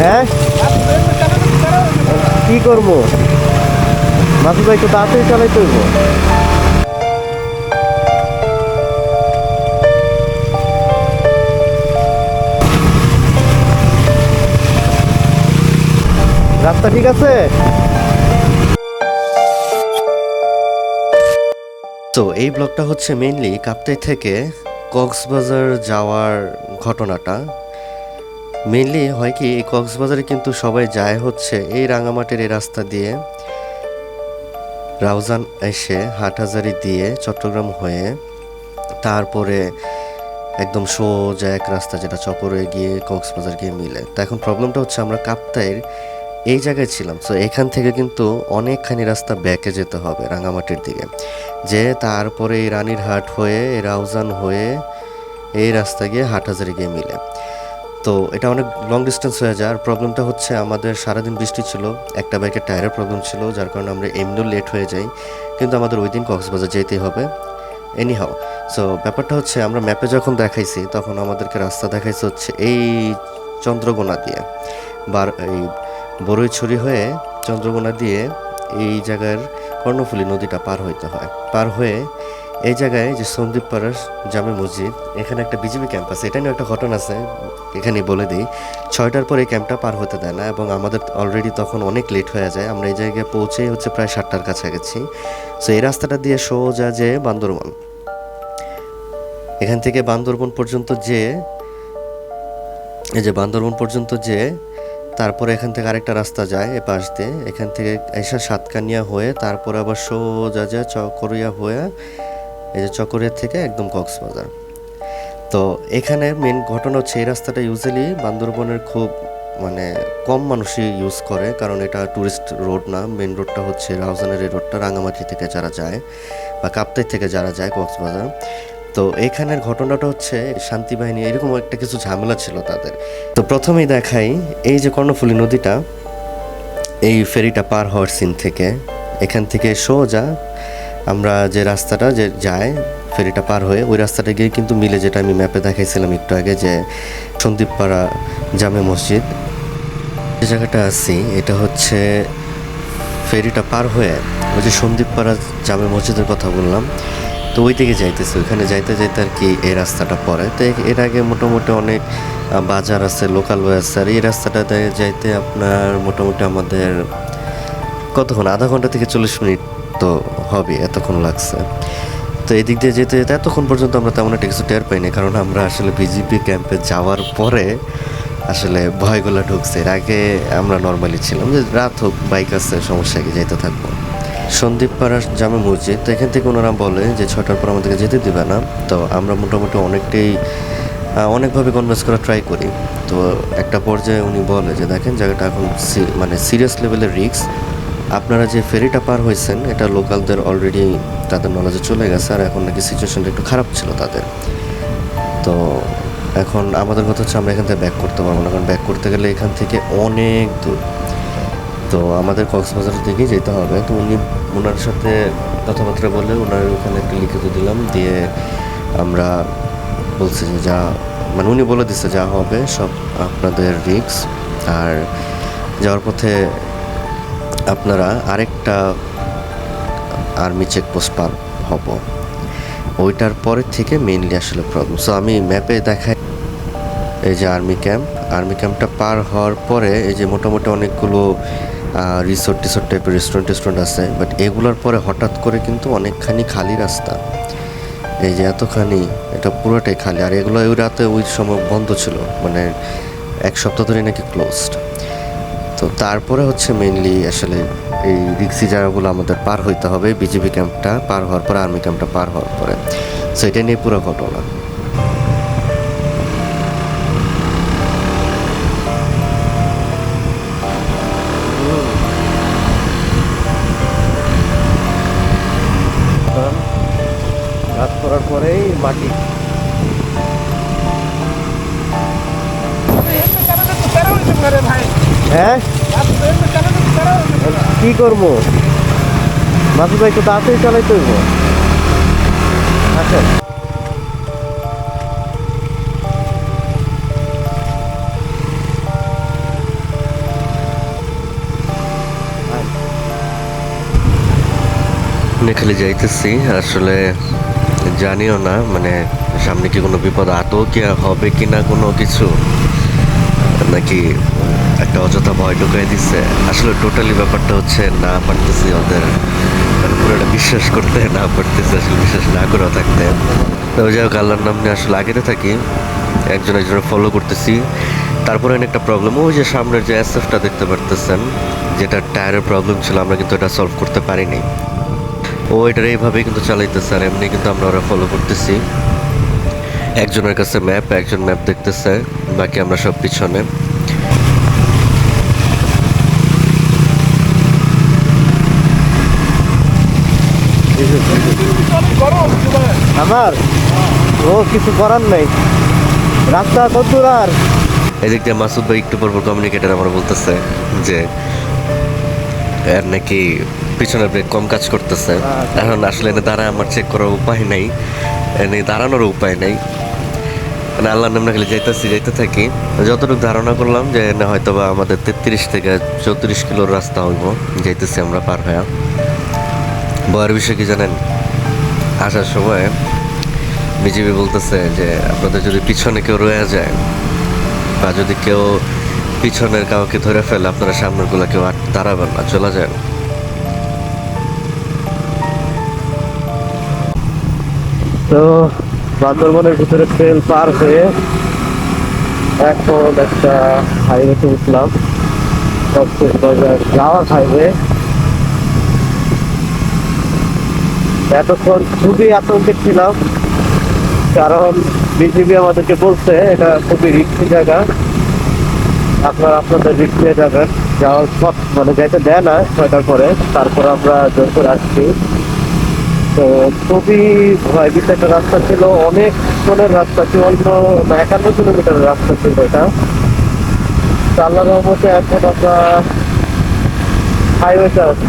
হ্যাঁ? কি করব? মাসুদ ভাই তো তাড়াতাড়ি চালাইতে হইব রাস্তা ঠিক আছে? তো এই ব্লগটা হচ্ছে মেইনলি কাপ্তাই থেকে কক্সবাজার যাওয়ার ঘটনাটা। মেইনলি হয় কি, এই কক্সবাজারে কিন্তু সবাই যায় হচ্ছে এই রাঙামাটির এই রাস্তা দিয়ে। রাউজান এসে হাটহাজারি দিয়ে চট্টগ্রাম হয়ে তারপরে একদম সোজা এক রাস্তা যেটা চপরে গিয়ে কক্সবাজার গিয়ে মিলে। তো এখন প্রবলেমটা হচ্ছে আমরা কাপ্তাইয়ের এই জায়গায় ছিলাম। তো এখান থেকে কিন্তু অনেকখানি রাস্তা ব্যাকে যেতে হবে রাঙামাটির দিকে। যে তারপরে এই রানীরহাট হয়ে, এই রাউজান হয়ে এই রাস্তা গিয়ে হাটহাজারি গিয়ে মিলে। তো এটা অনেক লং ডিস্টেন্স হয়ে যায়। আর প্রবলেমটা হচ্ছে আমাদের সারাদিন বৃষ্টি ছিল, একটা বাইকের টায়ারের প্রবলেম ছিল, যার কারণে আমরা এমনিও লেট হয়ে যাই। কিন্তু আমাদের ওই দিন কক্সবাজার যেতেই হবে। এনি হাও সো ব্যাপারটা হচ্ছে আমরা ম্যাপে যখন দেখাইছি, তখন আমাদেরকে রাস্তা দেখাইছে হচ্ছে এই চন্দ্রগোনা দিয়ে। বার, এই বড়ইছড়ি হয়ে চন্দ্রগোনা দিয়ে এই জায়গার কর্ণফুলী নদীটা পার হইতে হয়। পার হয়ে এই জায়গায় যে সন্দীপ পাড়ার জামে মসজিদ, এখানে একটা বিজেপি ক্যাম্প আছে। এটা নিয়ে একটা ঘটনা আছে এখানে বলে দিই। ছয়টার পর এই ক্যাম্পটা পার হতে দেয় না এবং আমাদের অলরেডি তখন অনেক লেট হয়ে যায়। আমরা এই জায়গায় পৌঁছেই হচ্ছে প্রায় সাতটার কাছাকাছি। সো এই রাস্তাটা দিয়ে সোজা যে বান্দরবন। এখান থেকে বান্দরবন পর্যন্ত যে, এই যে বান্দরবন পর্যন্ত যে, তারপরে এখান থেকে আরেকটা রাস্তা যায় এ পাশ দিয়ে। এখান থেকে এসে সাতকানিয়া হয়ে, তারপরে আবার সোজা যায় চকরিয়া হয়ে এই যে চকরিয়া থেকে একদম কক্সবাজার। তো এখানে মেন ঘটনা হচ্ছে, এই রাস্তাটা ইউজুয়ালি বান্দরবনের খুব মানে কম মানুষই ইউজ করে, কারণ এটা টুরিস্ট রোড না। মেন রোডটা হচ্ছে রাউজানের এই রোডটা রাঙামাটি থেকে যারা যায় বা কাপ্তাই থেকে যারা যায় কক্সবাজার। তো এখানের ঘটনাটা হচ্ছে, শান্তি বাহিনী, এরকম একটা কিছু ঝামেলা ছিল তাদের। তো প্রথমেই দেখাই, এই যে কর্ণফুলী নদীটা, এই ফেরিটা পার হওয়ার সিন থেকে, এখান থেকে সোজা আমরা যে রাস্তাটা যে যায়, ফেরিটা পার হয়ে, ওই রাস্তাটা গিয়ে কিন্তু মিলে যেটা আমি ম্যাপে দেখাইছিলাম একটু আগে যে সন্দীপপাড়া জামে মসজিদ। যে জায়গাটা আছি, এটা হচ্ছে ফেরিটা পার হয়ে ওই যে সন্দীপপাড়া জামে মসজিদের কথা বললাম, তো ওই দিকে যাইতেছে। ওইখানে যাইতে যাইতে আর কি এই রাস্তাটা পড়ে। তো এর আগে মোটামুটি অনেক বাজার আছে লোকাল ওয়ে আছে, আর এই রাস্তাটাতে যাইতে আপনার মোটামুটি আমাদের কতক্ষণ? আধা ঘণ্টা থেকে চল্লিশ মিনিট তো হবে, এতক্ষণ লাগছে। তো এদিক দিয়ে যেতে যেতে এতক্ষণ পর্যন্ত আমরা তেমন একটা কিছু টের পাইনি, কারণ আমরা আসলে বিজেপি ক্যাম্পে যাওয়ার পরে আসলে ভয়গুলো ঢুকছে। এর আগে আমরা নর্মালি ছিলাম যে রাত হোক, বাইক আছে, সমস্যা কি, যাইতে থাকব। সন্দীপ পাড়ার জামে মসজিদ, তো এখান থেকে ওনারা বলে যে ছটার পর আমাদেরকে যেতে দিবে না। তো আমরা মোটামুটি অনেকটাই অনেকভাবে কনভিন্স করা ট্রাই করি। তো একটা পর্যায়ে উনি বলে যে, দেখেন, জায়গাটা এখন মানে সিরিয়াস লেভেলের রিস্ক আপনারা যে ফেরিটা পার হয়েছেন, এটা লোকালদের অলরেডি তাদের নলেজে চলে গেছে আর এখন নাকি সিচুয়েশনটা একটু খারাপ ছিল তাদের। তো এখন আমাদের কথা হচ্ছে আমরা এখান থেকে ব্যাক করতে পারব না, কারণ ব্যাক করতে গেলে এখান থেকে অনেক দূর। তো আমাদের কক্সবাজারের দিকেই যেতে হবে। তো উনি ওনার সাথে কথাবার্তা বলে ওনার ওখানে একটা লিখিত দিলাম, দিয়ে আমরা বলছি যে যা মানে উনি বলে দিচ্ছে যা হবে, সব আপনাদের রিক্স আর যাওয়ার পথে আপনারা আরেকটা আর্মি চেকপোস্ট পার হব। ওইটার পরের থেকে মেইনলি আসলে প্রবলেম সো আমি ম্যাপে দেখাই এই যে আর্মি ক্যাম্প। আর্মি ক্যাম্পটা পার হওয়ার পরে এই যে মোটামুটি অনেকগুলো রিসোর্ট টিসোর্ট টাইপের রেস্টুরেন্ট টেস্টুরেন্ট আছে। বাট এগুলোর পরে হঠাৎ করে কিন্তু অনেকখানি খালি রাস্তা। এই যে এতখানি, এটা পুরোটাই খালি। আর এগুলো ওই রাতে ওই সময় বন্ধ ছিল। মানে এক সপ্তাহ ধরে নাকি ক্লোজড তো তারপরে হচ্ছে মেইনলি আসলে এই রিক্সি জায়গাগুলো আমাদের পার হইতে হবে বিজেপি ক্যাম্পটা পার হওয়ার পরে আর্মি ক্যাম্পটা পার হওয়ার পরে। সো এটা নিয়ে পুরো ঘটনা। কাজ করার মাটি হ্যাঁ? কি করব? মাসুদ ভাই তো তাড়াতাড়ি চালাইতে হইব। আচ্ছা। খালি যাইতেছি, আসলে জানিও না মানে সামনে কি কোনো বিপদ আত কি হবে কি না কোনো কিছু, নাকি একটা অযথা ভয় ঢুকাই দিচ্ছে আসলে টোটালি ব্যাপারটা হচ্ছে না পারতেছি ওদের মানে পুরোটা বিশ্বাস করতে না পারতেছি, আসলে বিশ্বাস না করেও থাকতে। তো যাই হোক, আল্লাহর নাম নিয়ে আসলে আগেতে থাকি। একজন একজনের ফলো করতেছি। তারপরে একটা প্রবলেম ওই যে সামনের যে এসএফটা দেখতে পারতেছেন, যেটা টায়ারের প্রবলেম ছিল, আমরা কিন্তু এটা সলভ করতে পারিনি। ও এটার এইভাবেই কিন্তু চালাইতেছে, আর এমনি কিন্তু আমরা ওরা ফলো করতেছি। একজনের কাছে ম্যাপ একজন ম্যাপ দেখতেছে, বাকি আমরা সব পিছনে। আমার? ও কিছু করার নেই। রাস্তা আর। এদিক দিয়ে মাসুদ ভাই একটু পর পর কমিউনিকেটার আমার বলতেছে যে এর নাকি পিছনের ব্রেক কম কাজ করতেছে। এখন আসলে এনে দাঁড়ায় আমার চেক করার উপায় নেই। এনে দাঁড়ানোর উপায় নেই। মানে আল্লাহর নামনা খালি যাইতেছি যাইতে থাকি। যতটুকু ধারণা করলাম যে এনে হয়তো বা আমাদের তেত্রিশ থেকে চৌত্রিশ কিলোর রাস্তা হইব। যাইতেছি আমরা পার হয়ে বয়ের বিষয় কি জানেন? আসার সময় বিজেপি বলতেছে যে আপনাদের যদি পিছনে কেউ রয়ে যায় বা যদি কেউ পিছনের কাউকে ধরে ফেলে, আপনারা সামনেরগুলা কেউ দাঁড়াবেন না, চলে যান। তো বান্দরবনের ভিতরে ট্রেন পার হয়ে এখন একটা হাইওয়েতে উঠলাম। কক্সেস বাজার যাওয়ার হাইওয়ে এতক্ষণ খুবই আতঙ্কে ছিলাম, কারণ বিজিবি আমাদেরকে বলছে এটা খুবই রিক্সি জায়গা। আপনারা আপনাদের রিক্সি জায়গা যাওয়ার পথ মানে যাইতে দেয় না ছয়টার পরে, তারপর আমরা জোর করে আসছি। তো খুবই ভয়ভীত একটা রাস্তা ছিল, অনেক জনের রাস্তা ছিল, অন্য একান্ন কিলোমিটারের রাস্তা ছিল এটা। আল্লাহ রহমতে এখন আমরা হাইওয়েতে আছি।